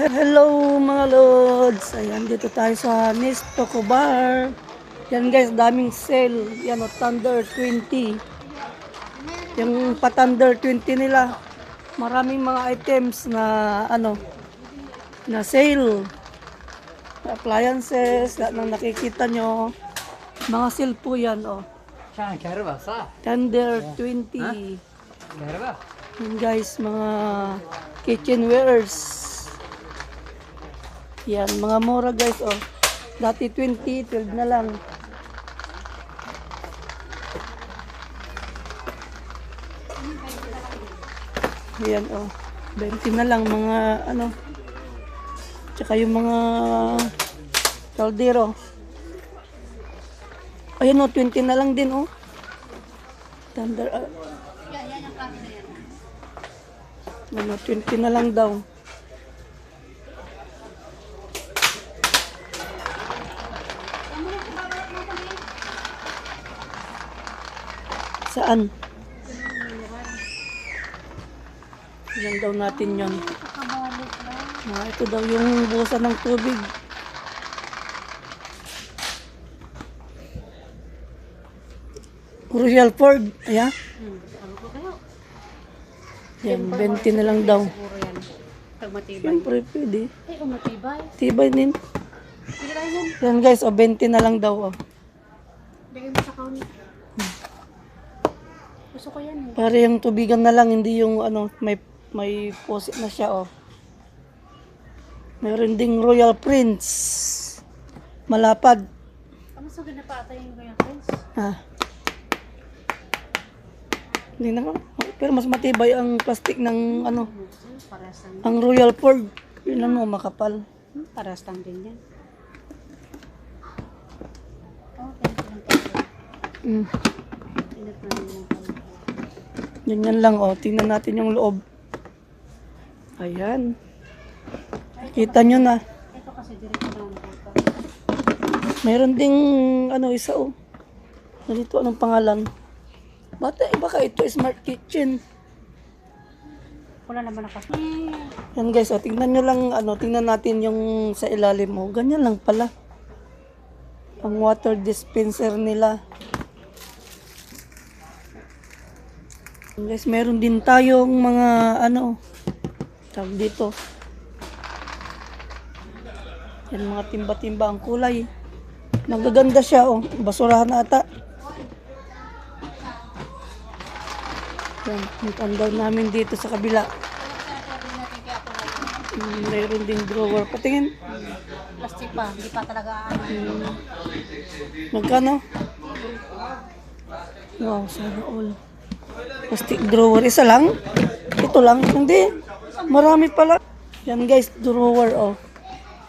Hello mga lods! Ayan, dito tayo sa Nesto Bar. Yan guys, daming sale. Yan o, Thunder 20. Yung pa Thunder 20 nila. Maraming mga items na ano, na sale. Appliances, lahat ng nakikita nyo. Mga sale po yan o. Thunder 20. Kere ba? Yan guys, mga kitchenwares. Yan, mga mura guys, oh. Dati 20, 12 na lang. Yan, oh. 20 na lang mga, ano. Tsaka yung mga kaldero. Ayun, oh, 20 na lang din, oh. Thunder, ah, ano, 20 na lang daw. Saan? Ilan daw natin yon? Ah, ito daw yung busa ng tubig. Royal Ford. Ayan. Yan, 20 na lang daw. Pag matibay. Siyempre, pwede. Ay, kung matibay. Tibay din. Yan. Guys, o 20 na lang daw. Oh. Lagay mo sa counter. Gusto ko yan. eh. Para yung tubigan na lang, hindi yung ano, may may posit na siya, oh. Meron ding Royal Prince. Malapad. Ano sa ginapatayin ko yung friends? Ah. Hindi na Pero mas matibay ang plastic ng ano, ang Royal Ford. Yun ano, makapal. Hmm, paras lang din yan. Tayo. Mm. Pinat na rin lang. Ganyan lang, oh. Tingnan natin yung loob. Ayan. Kita nyo na. Ito kasi direct lang. Meron ding ano isa oh. Nalito anong pangalan? Bata, baka ito smart kitchen. Wala naman ako. Yan guys, oh, tingnan nyo lang, ano, tingnan natin yung sa ilalim mo. Ganyan lang pala. Ang water dispenser nila. Guys, meron din tayong mga, ano, tawag dito. Yan mga timba-timba ang kulay. Magaganda siya, oh. Basurahan ata. Yan, under namin dito sa kabila. Mm, mayroon ding drawer. Patingin. Plastic pa. Hindi pa talaga. Mm, magkano? Wow, sana all. Plastic drawer. Isa lang? Ito lang? Hindi. Marami pala. Yan guys, drawer oh.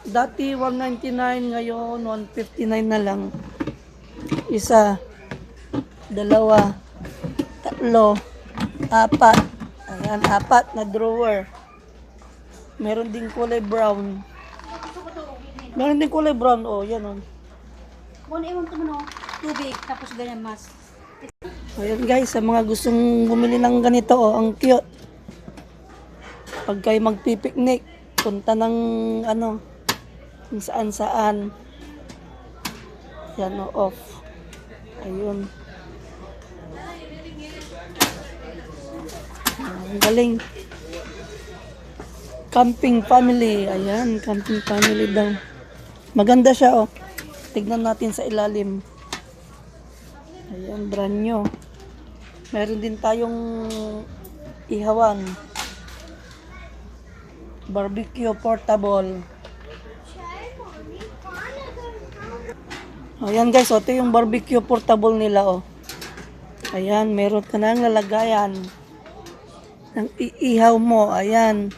Dati 199, ngayon 159 na lang. Isa, dalawa, tatlo, apat. Ayan, apat na drawer. Meron din kulay brown. Meron din kulay brown, oh, yan oh. Kung iwan ko mo no, tubig, tapos ganyan mas. Ayan guys, sa mga gustong bumili ng ganito, oh, ang cute. Pag kayo magpipiknik, punta ng ano, kung saan saan. Yan o, off. Ayun. Ang galing. Camping family. Ayan, camping family daw. Maganda siya, oh. Tignan natin sa ilalim. Ayan, brand new. Meron din tayong ihawan. Barbecue portable. Ayan guys, oh, ito yung barbecue portable nila, oh. Ayan, meron ka ng lalagayan ng iihaw mo. Ayan.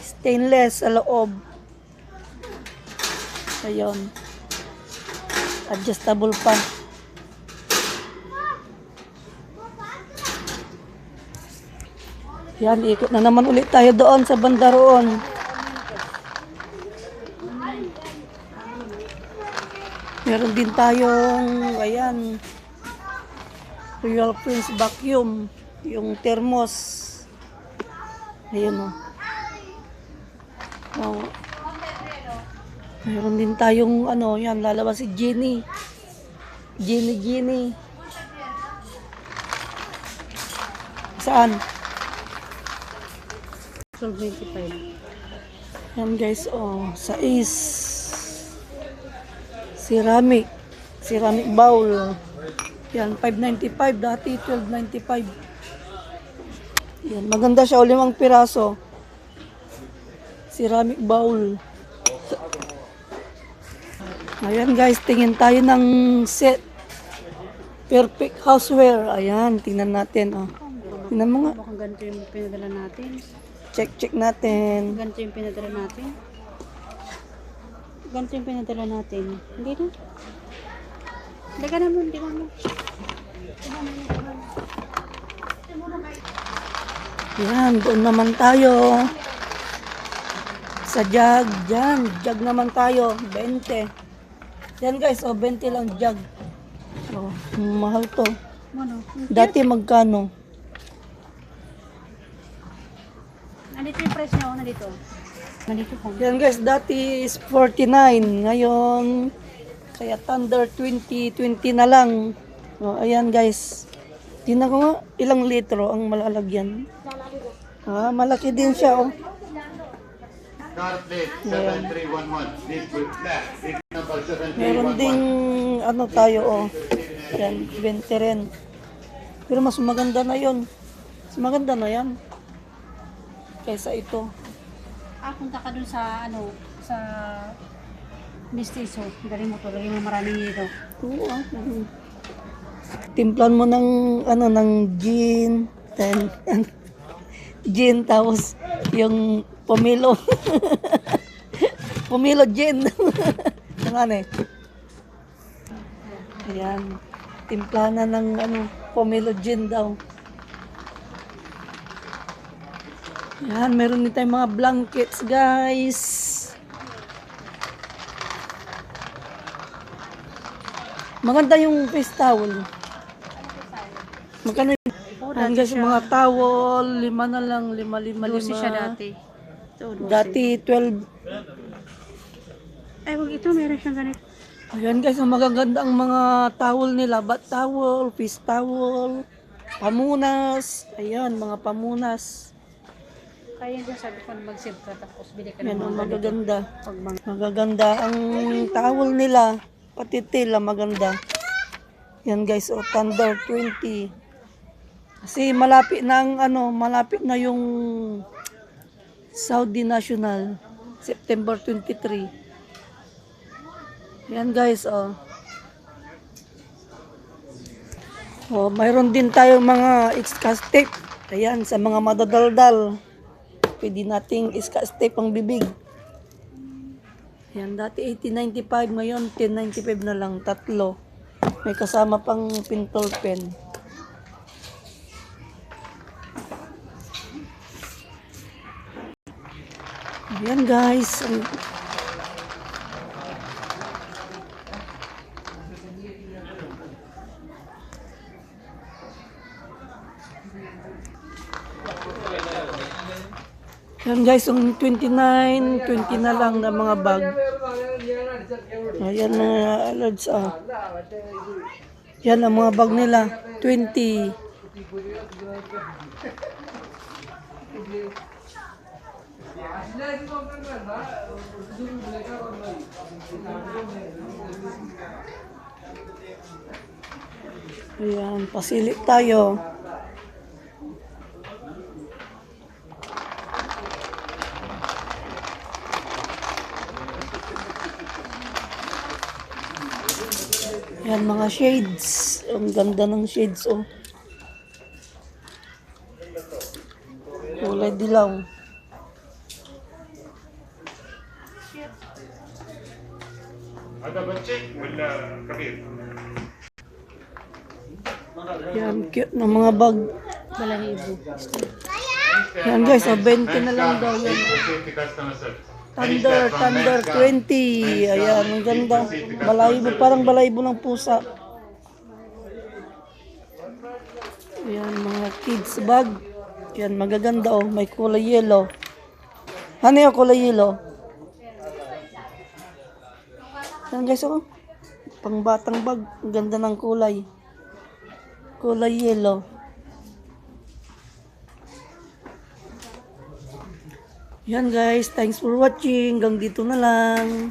Stainless sa loob. Ayun. Adjustable pa. Yan, ikot na naman ulit tayo doon sa banda roon. Meron din tayong, ayan, Royal Prince Vacuum, yung thermos. Ayun o. Oh. Mayroon din tayong ano, yan, lalabas si Jenny. Jenny, Jenny. Saan? So, 25. Yan guys, oh, sa is ceramic. Ceramic bowl. Yan, 595. Dati 1295. Yan, maganda siya. O, limang piraso. Ceramic bowl. Ayan guys, tingin tayo ng set. Perfect houseware. Ayan, tingnan natin. Oh. Tingnan mo nga. Mukhang ganito yung pinadala natin. Check, check natin. Ganito yung pinadala natin. Ganito yung pinadala natin. Hindi na. Hindi ka naman, hindi naman. Yan, doon naman tayo. Sa jug, dyan. Jug naman tayo, 20. Yan guys, oh, 20 lang jug. Oh, mahal to. Ano? Dati magkano? Nandito yung price niya, oh, nandito. Nandito po. Yan guys, dati is 49. Ngayon, kaya Thunder 20, 20 na lang. Oh, ayan guys. Tingnan ko nga, ilang litro ang malalagyan. Ah, malaki din siya, oh. Car plate 7311. Deep with black. Deep number Meron 7311. ding ano tayo oh. Yan, 20 rin. Pero mas maganda na yon. Mas maganda na yan. Kaysa ito. Ah, punta ka dun sa, ano, sa Mistiso. Galing mo to, galing mo maraming dito. Oo ah. mhm. Timplan mo ng ano ng gin, then gin tapos yung pomelo. pomelo gin. Ano eh. Ayan. Timpla na ng ano, pomelo gin daw. Yan, meron din tayong mga blankets, guys. Maganda yung face towel. Magkano yung Oh, dati guys, mga towel, lima na lang, lima, lima, lima. siya dati. Ito. Dati 12. Ay, wag ito, meron siyang ganito. Ayan guys, ang magaganda ang mga towel nila. Bat towel, fish towel, pamunas. Ayan, mga pamunas. Kaya dyan sabi ko na mag-save ka tapos bili ka ng Yan ang mga ganito. magaganda. Pag mga Magaganda ang towel nila. Pati tela maganda. Yan guys, o Thunder 20. Kasi malapit na ang ano, malapit na yung Saudi National. September 23. Yan guys, oh. Oh, mayroon din tayong mga excast tape. Ayan, sa mga madadaldal. Pwede nating tape ang bibig. Yan, dati 1895, ngayon 1095 na lang, tatlo. May kasama pang pintol pen. Ayan guys. Ang- Yan guys, yung 29, 20 na lang na mga bag. Ayan na, lods ah. Yan ang mga bag nila, 20. Ayan, pasilip tayo. Yan mga shades. Ang ganda ng shades, oh. Kulay dilaw. Yan, cute ng mga bag. Balahibo. Yan guys, oh, 20 na lang daw yan. Thunder, Thunder 20. Ayan, ang ganda. Balaybo, parang balaybo ng pusa. Ayan, mga kids bag. Ayan, magaganda oh. May kulay yellow. Ano yung kulay yellow? Ayan guys oh. Pangbatang bag. Ang ganda ng kulay. Kulay yellow. Yan guys, thanks for watching. Hanggang dito na lang.